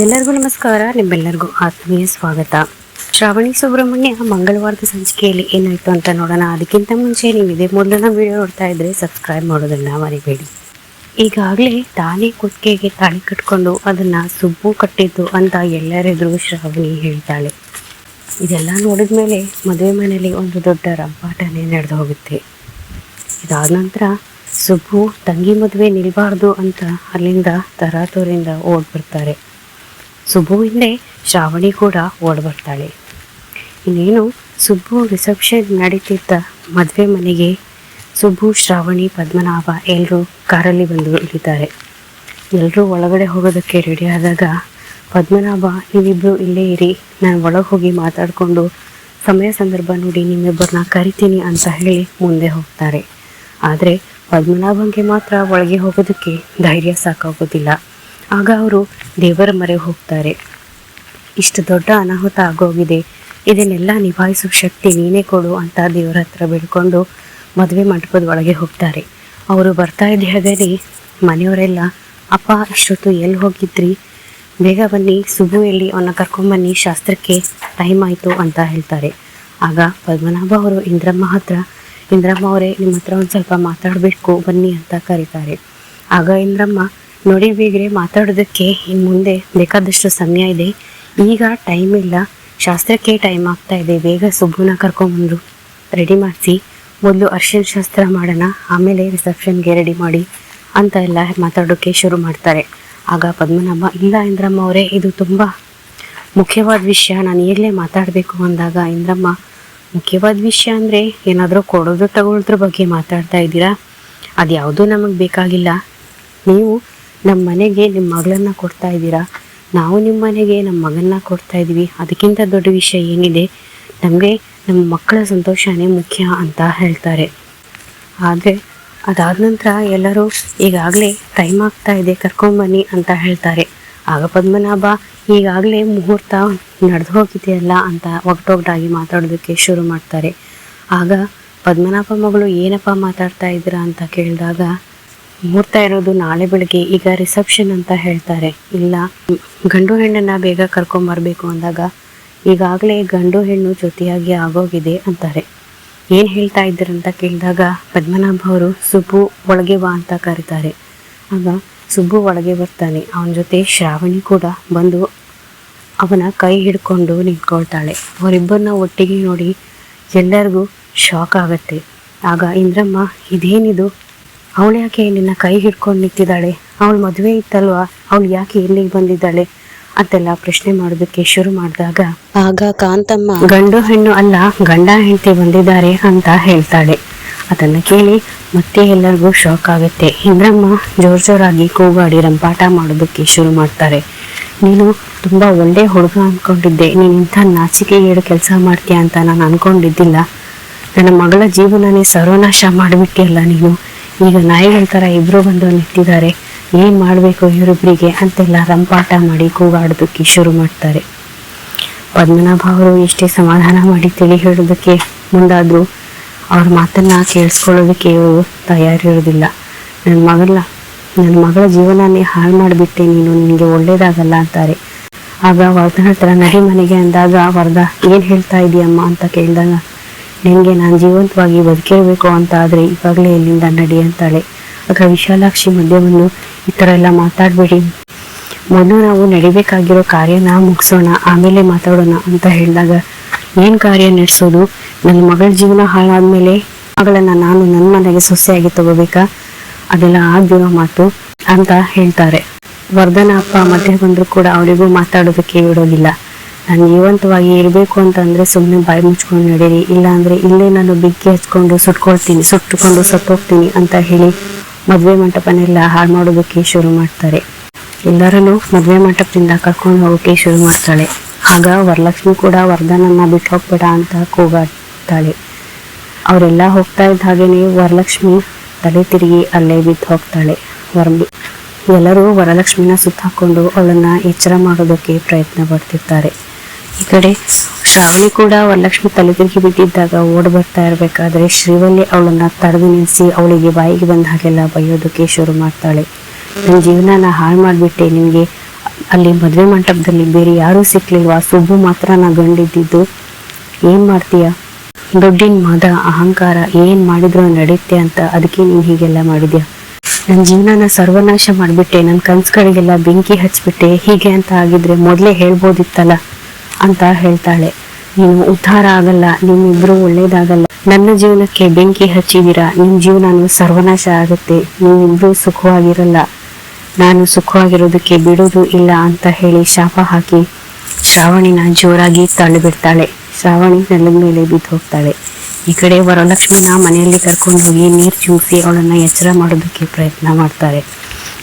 ಎಲ್ಲರಿಗೂ ನಮಸ್ಕಾರ, ನಿಮ್ಮೆಲ್ಲರಿಗೂ ಆತ್ಮೀಯ ಸ್ವಾಗತ. ಶ್ರಾವಣಿ ಸುಬ್ರಹ್ಮಣ್ಯ ಮಂಗಳವಾರದ ಸಂಚಿಕೆಯಲ್ಲಿ ಏನಾಯಿತು ಅಂತ ನೋಡೋಣ. ಅದಕ್ಕಿಂತ ಮುಂಚೆ ನೀವು ಇದೇ ಮೊದಲನ ವಿಡಿಯೋ ನೋಡ್ತಾ ಇದ್ರೆ ಸಬ್ಸ್ಕ್ರೈಬ್ ಮಾಡೋದನ್ನ ಮರಿಬೇಡಿ. ಈಗಾಗಲೇ ತಾನೇ ಕುತ್ತಿಗೆಗೆ ತಾಳಿ ಕಟ್ಕೊಂಡು ಅದನ್ನ ಸುಬ್ಬು ಕಟ್ಟಿದ್ದು ಅಂತ ಎಲ್ಲರೆದುರು ಶ್ರಾವಣಿ ಹೇಳ್ತಾಳೆ. ಇದೆಲ್ಲ ನೋಡಿದ ಮೇಲೆ ಮದುವೆ ಮನೆಯಲ್ಲಿ ಒಂದು ದೊಡ್ಡ ರಂಪಾಟನೆ ನಡೆದು ಹೋಗುತ್ತೆ. ಇದಾದ ನಂತರ ಸುಬ್ಬು, ತಂಗಿ ಮದುವೆ ನಿಲ್ಬಾರ್ದು ಅಂತ ಅಲ್ಲಿಂದ ತರಾತುರಿಂದ ಓಡ್ ಬರ್ತಾರೆ. ಸುಬ್ಬು ಹಿಂದೆ ಶ್ರಾವಣಿ ಕೂಡ ಓಡ್ಬರ್ತಾಳೆ. ಇನ್ನೇನು ಸುಬ್ಬು ರಿಸೆಪ್ಷನ್ ನಡೀತಿದ್ದ ಮದುವೆ ಮನೆಗೆ ಸುಬ್ಬು, ಶ್ರಾವಣಿ, ಪದ್ಮನಾಭ ಎಲ್ಲರೂ ಕಾರಲ್ಲಿ ಬಂದು ಇಳಿತಾರೆ. ಎಲ್ಲರೂ ಒಳಗಡೆ ಹೋಗೋದಕ್ಕೆ ರೆಡಿ ಆದಾಗ ಪದ್ಮನಾಭ ನೀವಿಬ್ಬರು ಇಲ್ಲೇ ಇರಿ, ನಾನು ಒಳಗೆ ಹೋಗಿ ಮಾತಾಡಿಕೊಂಡು ಸಮಯ ಸಂದರ್ಭ ನೋಡಿ ನಿಮ್ಮಿಬ್ಬರನ್ನ ಕರಿತೀನಿ ಅಂತ ಹೇಳಿ ಮುಂದೆ ಹೋಗ್ತಾರೆ. ಆದರೆ ಪದ್ಮನಾಭಂಗೆ ಮಾತ್ರ ಒಳಗೆ ಹೋಗೋದಕ್ಕೆ ಧೈರ್ಯ ಸಾಕಾಗೋದಿಲ್ಲ. ಆಗ ಅವರು ದೇವರ ಮರೆ ಹೋಗ್ತಾರೆ. ಇಷ್ಟು ದೊಡ್ಡ ಅನಾಹುತ ಆಗೋಗಿದೆ. ಇದನ್ನೆಲ್ಲ ನಿಭಾಯಿಸೋ ಶಕ್ತಿ ನೀನೇ ಕೊಡು ಅಂತ ದೇವರ ಹತ್ರ ಬೇಡ್ಕೊಂಡು ಮದುವೆ ಮಂಟಪದ ಒಳಗೆ ಹೋಗ್ತಾರೆ. ಅವರು ಬರ್ತಾ ಇದ್ದ ಮನೆಯವರೆಲ್ಲ, ಅಪ್ಪ ಇಷ್ಟೊತ್ತು ಎಲ್ಲಿ ಹೋಗಿದ್ರಿ? ಬೇಗ ಬನ್ನಿ ಸುಬ್ಬು ಎಲ್ಲಿ? ಅವನ್ನ ಕರ್ಕೊಂಬನ್ನಿ ಶಾಸ್ತ್ರಕ್ಕೆ ಟೈಮ್ ಆಯಿತು ಅಂತ ಹೇಳ್ತಾರೆ. ಆಗ ಪದ್ಮನಾಭ ಅವರು, ಇಂದ್ರಮ್ಮ ಹತ್ರ, ಇಂದ್ರಮ್ಮ ಅವರೇ ನಿಮ್ಮ ಹತ್ರ ಒಂದು ಸ್ವಲ್ಪ ಮಾತಾಡಬೇಕು, ಬನ್ನಿ ಅಂತ ಕರೀತಾರೆ. ಆಗ ಇಂದ್ರಮ್ಮ ನೋಡಿ ಬೀಗ್ರೆ ಮಾತಾಡೋದಕ್ಕೆ ಇನ್ನು ಮುಂದೆ ಬೇಕಾದಷ್ಟು ಸಮಯ ಇದೆ. ಈಗ ಟೈಮ್ ಇಲ್ಲ. ಶಾಸ್ತ್ರಕ್ಕೆ ಟೈಮ್ ಆಗ್ತಾ ಇದೆ. ಬೇಗ ಸುಬ್ಬುನ ಕರ್ಕೊಂಬಂದು ರೆಡಿ ಮಾಡಿಸಿ. ಮೊದಲು ಅರ್ಶಿನ ಶಾಸ್ತ್ರ ಮಾಡೋಣ, ಆಮೇಲೆ ರಿಸೆಪ್ಷನ್ಗೆ ರೆಡಿ ಮಾಡಿ ಅಂತ ಎಲ್ಲ ಮಾತಾಡೋಕ್ಕೆ ಶುರು ಮಾಡ್ತಾರೆ. ಆಗ ಪದ್ಮನಾಭ, ಇಲ್ಲ ಇಂದ್ರಮ್ಮ ಅವರೇ, ಇದು ತುಂಬ ಮುಖ್ಯವಾದ ವಿಷಯ. ನಾನು ಈಗಲೇ ಮಾತಾಡಬೇಕು ಅಂದಾಗ ಇಂದ್ರಮ್ಮ, ಮುಖ್ಯವಾದ ವಿಷಯ ಅಂದರೆ ಏನಾದರೂ ಕೊಡೋದು ತಗೊಳ್ಳೋದ್ರ ಬಗ್ಗೆ ಮಾತಾಡ್ತಾ ಇದ್ದೀರಾ? ಅದು ಯಾವುದೂ ನಮಗೆ ಬೇಕಾಗಿಲ್ಲ. ನೀವು ನಮ್ಮ ಮನೆಗೆ ನಿಮ್ಮ ಮಗಳನ್ನ ಕೊಡ್ತಾ ಇದ್ದೀರಾ? ನಾವು ನಿಮ್ಮ ಮನೆಗೆ ನಮ್ಮ ಮಗನ್ನ ಕೊಡ್ತಾ ಇದ್ದೀವಿ. ಅದಕ್ಕಿಂತ ದೊಡ್ಡ ವಿಷಯ ಏನಿದೆ? ನಮಗೆ ನಮ್ಮ ಮಕ್ಕಳ ಸಂತೋಷನೇ ಮುಖ್ಯ ಅಂತ ಹೇಳ್ತಾರೆ. ಆದರೆ ಅದಾದ ನಂತರ ಎಲ್ಲರೂ ಈಗಾಗಲೇ ಟೈಮ್ ಆಗ್ತಾ ಇದೆ ಕರ್ಕೊಂಬನ್ನಿ ಅಂತ ಹೇಳ್ತಾರೆ. ಆಗ ಪದ್ಮನಾಭ, ಈಗಾಗಲೇ ಮುಹೂರ್ತ ನಡೆದು ಹೋಗಿದೆಯಲ್ಲ ಅಂತ ಒಗ್ಟೊಗ್ಟಾಗಿ ಮಾತಾಡೋದಕ್ಕೆ ಶುರು ಮಾಡ್ತಾರೆ. ಆಗ ಪದ್ಮನಾಭ ಮಗಳು, ಏನಪ್ಪ ಮಾತಾಡ್ತಾ ಇದ್ದೀರಾ? ಅಂತ ಕೇಳಿದಾಗ ಮುಹೂರ್ತ ಇರೋದು ನಾಳೆ ಬೆಳಗ್ಗೆ. ಈಗ ರಿಸೆಪ್ಷನ್ ಅಂತ ಹೇಳ್ತಾರೆ. ಇಲ್ಲ, ಗಂಡು ಹೆಣ್ಣನ್ನ ಬೇಗ ಕರ್ಕೊಂಬರ್ಬೇಕು ಅಂದಾಗ ಈಗಾಗಲೇ ಗಂಡು ಹೆಣ್ಣು ಜೊತೆಯಾಗಿ ಆಗೋಗಿದೆ ಅಂತಾರೆ. ಏನು ಹೇಳ್ತಾ ಇದ್ದೀರಂತ ಕೇಳಿದಾಗ ಪದ್ಮನಾಭ ಅವರು, ಸುಬ್ಬು, ಒಳಗೆ ಬಾ ಅಂತ ಕರೀತಾರೆ. ಆಗ ಸುಬ್ಬು ಒಳಗೆ ಬರ್ತಾನೆ. ಅವನ ಜೊತೆ ಶ್ರಾವಣಿ ಕೂಡ ಬಂದು ಅವನ ಕೈ ಹಿಡ್ಕೊಂಡು ನಿಂತ್ಕೊಳ್ತಾಳೆ. ಅವರಿಬ್ಬರನ್ನ ಒಟ್ಟಿಗೆ ನೋಡಿ ಎಲ್ಲರಿಗೂ ಶಾಕ್ ಆಗುತ್ತೆ. ಆಗ ಇಂದ್ರಮ್ಮ, ಇದೇನಿದು? ಅವಳು ಯಾಕೆ ನಿನ್ನ ಕೈ ಹಿಡ್ಕೊಂಡು ನಿಂತಿದ್ದಾಳೆ? ಅವಳು ಮದುವೆ ಇತ್ತಲ್ವಾ? ಅವಳು ಯಾಕೆ ಇಲ್ಲಿಗೆ ಬಂದಿದ್ದಾಳೆ? ಅಂತೆಲ್ಲ ಪ್ರಶ್ನೆ ಮಾಡೋದಕ್ಕೆ ಶುರು ಮಾಡಿದಾಗ ಆಗ ಕಾಂತಮ್ಮ ಗಂಡು ಹೆಣ್ಣು ಅಲ್ಲ ಗಂಡ ಹೆಂಡತಿ ಬಂದಿದ್ದಾರೆ ಅಂತ ಹೇಳ್ತಾಳೆ. ಅದನ್ನ ಕೇಳಿ ಮತ್ತೆ ಎಲ್ಲರಿಗೂ ಶಾಕ್ ಆಗುತ್ತೆ. ಇಂದ್ರಮ್ಮ ಜೋರ್ ಜೋರಾಗಿ ಕೂಗಾಡಿ ರಂಪಾಟ ಮಾಡೋದಕ್ಕೆ ಶುರು ಮಾಡ್ತಾರೆ. ನೀನು ತುಂಬಾ ಒಳ್ಳೆ ಹುಡುಗ ಅನ್ಕೊಂಡಿದ್ದೆ. ನೀನು ಇಂಥ ನಾಚಿಕೆ ಏಳು ಕೆಲಸ ಮಾಡ್ತೀಯ ಅಂತ ನಾನು ಅನ್ಕೊಂಡಿದ್ದಿಲ್ಲ. ನನ್ನ ಮಗಳ ಜೀವನನೇ ಸರ್ವನಾಶ ಮಾಡಿಬಿಟ್ಟಿಯಲ್ಲ ನೀನು. ಈಗ ನಾಯಿಗಳ ಥರ ಇಬ್ರು ಬಂದು ನಿಂತಿದ್ದಾರೆ. ಏನ್ ಮಾಡಬೇಕು ಇವರಿಬ್ಬರಿಗೆ ಅಂತೆಲ್ಲ ರಂಪಾಟ ಮಾಡಿ ಕೂಗಾಡೋದಕ್ಕೆ ಶುರು ಮಾಡ್ತಾರೆ. ಪದ್ಮನಾಭ ಅವರು ಎಷ್ಟೇ ಸಮಾಧಾನ ಮಾಡಿ ತಿಳಿ ಹೇಳೋದಕ್ಕೆ ಮುಂದಾದರೂ ಅವ್ರ ಮಾತನ್ನ ಕೇಳಿಸ್ಕೊಳ್ಳೋದಕ್ಕೆ ಇವರು ತಯಾರಿರೋದಿಲ್ಲ ನನ್ನ ಮಗಳ ನನ್ನ ಮಗಳ ಜೀವನನೇ ಹಾಳು ಮಾಡಿಬಿಟ್ಟೆ ನೀನು, ನಿನಗೆ ಒಳ್ಳೇದಾಗಲ್ಲ ಅಂತಾರೆ. ಆಗ ವರ್ಧನ ಹತ್ರ, ನಡಿ ಮನೆಗೆ ಅಂದಾಗ ವರ್ಧ ಏನು ಹೇಳ್ತಾ ಇದೀಯಮ್ಮ? ಅಂತ ಕೇಳಿದಾಗ ನಿನಗೆ ನಾನು ಜೀವಂತವಾಗಿ ಬದುಕಿರಬೇಕು ಅಂತ ಆದರೆ ಇವಾಗಲೇ ಇಲ್ಲಿಂದ ನಡಿ ಅಂತಾಳೆ. ಆಗ ವಿಶಾಲಾಕ್ಷಿ ಮಧ್ಯೆ ಬಂದು, ಈ ಥರ ಎಲ್ಲ ಮಾತಾಡಬೇಡಿ. ಮೊದಲು ನಾವು ನಡಿಬೇಕಾಗಿರೋ ಕಾರ್ಯನ ಮುಗಿಸೋಣ, ಆಮೇಲೆ ಮಾತಾಡೋಣ ಅಂತ ಹೇಳಿದಾಗ, ಏನು ಕಾರ್ಯ ನಡೆಸೋದು? ನನ್ನ ಮಗಳ ಜೀವನ ಹಾಳಾದ್ಮೇಲೆ ಮಗಳನ್ನ ನಾನು ನನ್ನ ಮನೆಗೆ ಸೊಸೆಯಾಗಿ ತಗೋಬೇಕಾ? ಅದೆಲ್ಲ ಆಗಿರೋ ಮಾತು ಅಂತ ಹೇಳ್ತಾರೆ. ವರ್ಧನ ಅಪ್ಪ ಮಧ್ಯೆ ಬಂದರೂ ಕೂಡ ಅವಳಿಗೂ ಮಾತಾಡೋದಕ್ಕೆ ಬಿಡೋದಿಲ್ಲ ನಾನು ಜೀವಂತವಾಗಿ ಇರಬೇಕು ಅಂತಂದ್ರೆ ಸುಮ್ಮನೆ ಬಾಯಿ ಮುಚ್ಕೊಂಡು ನಡೀರಿ. ಇಲ್ಲ ಅಂದ್ರೆ ಇಲ್ಲೇ ನಾನು ಬೆಂಕಿ ಹಚ್ಕೊಂಡು ಸುಟ್ಕೊಳ್ತೀನಿ, ಸುಟ್ಟುಕೊಂಡು ಸತ್ತೋಗ್ತೀನಿ ಅಂತ ಹೇಳಿ ಮದುವೆ ಮಂಟಪನೆಲ್ಲ ಹಾಳು ಮಾಡೋದಕ್ಕೆ ಶುರು ಮಾಡ್ತಾರೆ. ಎಲ್ಲರೂ ಮದುವೆ ಮಂಟಪದಿಂದ ಕರ್ಕೊಂಡು ಹೋಗೋಕ್ಕೆ ಶುರು ಮಾಡ್ತಾಳೆ. ಆಗ ವರಲಕ್ಷ್ಮಿ ಕೂಡ ವರದಾನನ್ನ ಬಿಟ್ಟು ಹೋಗ್ಬೇಡ ಅಂತ ಕೂಗಾಡ್ತಾಳೆ. ಅವರೆಲ್ಲ ಹೋಗ್ತಾ ಇದ್ದ ಹಾಗೇನೆ ವರಲಕ್ಷ್ಮಿ ತಲೆ ತಿರುಗಿ ಅಲ್ಲೇ ಬಿದ್ದು ಹೋಗ್ತಾಳೆ. ವರ ಎಲ್ಲರೂ ವರಲಕ್ಷ್ಮಿನ ಸುತ್ತಾಕೊಂಡು ಅವಳನ್ನ ಎಚ್ಚರ ಮಾಡೋದಕ್ಕೆ ಪ್ರಯತ್ನ ಪಡ್ತಿರ್ತಾರೆ. ಈ ಕಡೆ ಶ್ರಾವಣಿ ಕೂಡ ವರಲಕ್ಷ್ಮಿ ತಲೆ ತಿರುಗಿ ಬಿದ್ದಿದ್ದಾಗ ಓಡ್ ಬರ್ತಾ ಇರಬೇಕಾದ್ರೆ ಶ್ರೀವಲ್ಲಿ ಅವಳನ್ನ ತಡೆದು ನಿಲ್ಲಿಸಿ ಅವಳಿಗೆ ಬಾಯಿಗೆ ಬಂದ ಹಾಗೆಲ್ಲ ಬೈಯೋದಕ್ಕೆ ಶುರು ಮಾಡ್ತಾಳೆ. ನನ್ನ ಜೀವನನ ಹಾಳು ಮಾಡಿಬಿಟ್ಟೆ, ನಿಮಗೆ ಅಲ್ಲಿ ಮದುವೆ ಮಂಟಪದಲ್ಲಿ ಬೇರೆ ಯಾರೂ ಸಿಕ್ಲಿಲ್ವಾ? ಸುಬ್ಬು ಮಾತ್ರ ನಾ ಗಂಡಿದ್ದಿದ್ದು. ಏನ್ ಮಾಡ್ತೀಯ? ದುಡ್ಡಿನ ಮದ, ಅಹಂಕಾರ ಏನ್ ಮಾಡಿದ್ರು ನಡೆಯುತ್ತೆ ಅಂತ ಅದಕ್ಕೆ ನೀನು ಹೀಗೆಲ್ಲ ಮಾಡಿದ್ಯಾ? ನನ್ನ ಜೀವನನ ಸರ್ವನಾಶ ಮಾಡ್ಬಿಟ್ಟೆ, ನನ್ನ ಕನಸುಗಳಿಗೆಲ್ಲ ಬೆಂಕಿ ಹಚ್ಚಿಬಿಟ್ಟೆ, ಹೀಗೆ ಅಂತ ಆಗಿದ್ರೆ ಮೊದಲೇ ಹೇಳ್ಬೋದಿತ್ತಲ್ಲ? ಅಂತ ಹೇಳ್ತಾಳೆ. ನೀನು ಉದ್ಧಾರ ಆಗಲ್ಲ, ನಿಮ್ಮಿಬ್ರು ಒಳ್ಳೇದಾಗಲ್ಲ. ನನ್ನ ಜೀವನಕ್ಕೆ ಬೆಂಕಿ ಹಚ್ಚಿದ್ದೀರಾ? ನಿಮ್ಮ ಜೀವನನು ಸರ್ವನಾಶ ಆಗುತ್ತೆ. ನೀವಿಬ್ರು ಸುಖವಾಗಿರಲ್ಲ. ನಾನು ಸುಖವಾಗಿರೋದಕ್ಕೆ ಬಿಡೋದು ಇಲ್ಲ ಅಂತ ಹೇಳಿ ಶಾಪ ಹಾಕಿ ಶ್ರಾವಣಿನ ಜೋರಾಗಿ ತಳ್ಳಿಬಿಡ್ತಾಳೆ. ಶ್ರಾವಣಿ ನೆಲದ ಮೇಲೆ ಬಿದ್ದು ಹೋಗ್ತಾಳೆ. ಈ ಕಡೆ ವರಲಕ್ಷ್ಮಿನ ಮನೆಯಲ್ಲಿ ಕರ್ಕೊಂಡು ಹೋಗಿ ನೀರು ಚುಂಬಿಸಿ ಅವಳನ್ನು ಎಚ್ಚರ ಮಾಡೋದಕ್ಕೆ ಪ್ರಯತ್ನ ಮಾಡ್ತಾರೆ.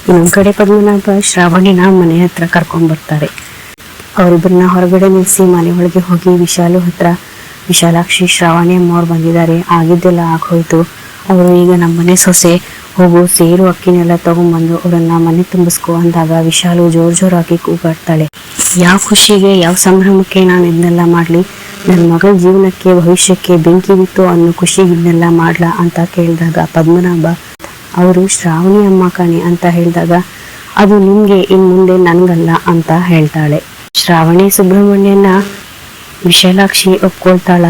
ಇನ್ನೊಂದು ಕಡೆ ಪದ್ಮನಾಭ ಶ್ರಾವಣಿನ ಮನೆ ಹತ್ರ ಕರ್ಕೊಂಡು ಬರ್ತಾರೆ. ಅವರಿಬ್ಬರನ್ನ ಹೊರಗಡೆ ನಿಲ್ಲಿಸಿ ಮನೆ ಒಳಗೆ ಹೋಗಿ ವಿಶಾಲು ಹತ್ರ ವಿಶಾಲಾಕ್ಷಿ, ಶ್ರಾವಣಿ ಅಮ್ಮವ್ರು ಬಂದಿದ್ದಾರೆ. ಆಗಿದ್ದೆಲ್ಲ ಆಗೋಯ್ತು. ಅವರು ಈಗ ನಮ್ಮ ಮನೆ ಸೊಸೆ. ಹೋಗು, ಸೇರು, ಅಕ್ಕಿನೆಲ್ಲ ತಗೊಂಡ್ಬಂದು ಅವರನ್ನ ಮನೆ ತುಂಬಿಸ್ಕೊ ಅಂದಾಗ ವಿಶಾಲು ಜೋರ್ ಜೋರಾಗಿ ಕೂಗಾಡ್ತಾಳೆ. ಯಾವ ಖುಷಿಗೆ, ಯಾವ ಸಂಭ್ರಮಕ್ಕೆ ನಾನು ಇದನ್ನೆಲ್ಲ ಮಾಡ್ಲಿ? ನನ್ನ ಮಗಳ ಜೀವನಕ್ಕೆ, ಭವಿಷ್ಯಕ್ಕೆ ಬೆಂಕಿ ಬಿತ್ತು ಅನ್ನೋ ಖುಷಿಗೆ ಇದನ್ನೆಲ್ಲ ಮಾಡ್ಲಾ ಅಂತ ಕೇಳಿದಾಗ ಪದ್ಮನಾಭ, ಅವರು ಶ್ರಾವಣಿ ಅಮ್ಮ ಕಾಣಿ ಅಂತ ಹೇಳಿದಾಗ, ಅದು ನಿಮಗೆ ಇನ್ ಮುಂದೆ ನನಗಲ್ಲ ಅಂತ ಹೇಳ್ತಾಳೆ. ಶ್ರಾವಣಿ ಸುಬ್ರಹ್ಮಣ್ಯನ ವಿಶಾಲಾಕ್ಷಿ ಒಪ್ಕೊಳ್ತಾಳ.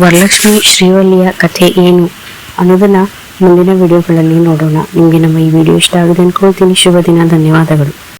ವರಲಕ್ಷ್ಮಿ ಶ್ರೀವಲ್ಲಿಯ ಕಥೆ ಏನು ಅನ್ನೋದನ್ನ ಮುಂದಿನ ವಿಡಿಯೋಗಳಲ್ಲಿ ನೋಡೋಣ. ನಿಮಗೆ ನಮ್ಮ ಈ ವಿಡಿಯೋ ಇಷ್ಟ ಆಗಿದೆ ಅನ್ಕೊಳ್ತೀನಿ. ಶುಭ ದಿನ, ಧನ್ಯವಾದಗಳು.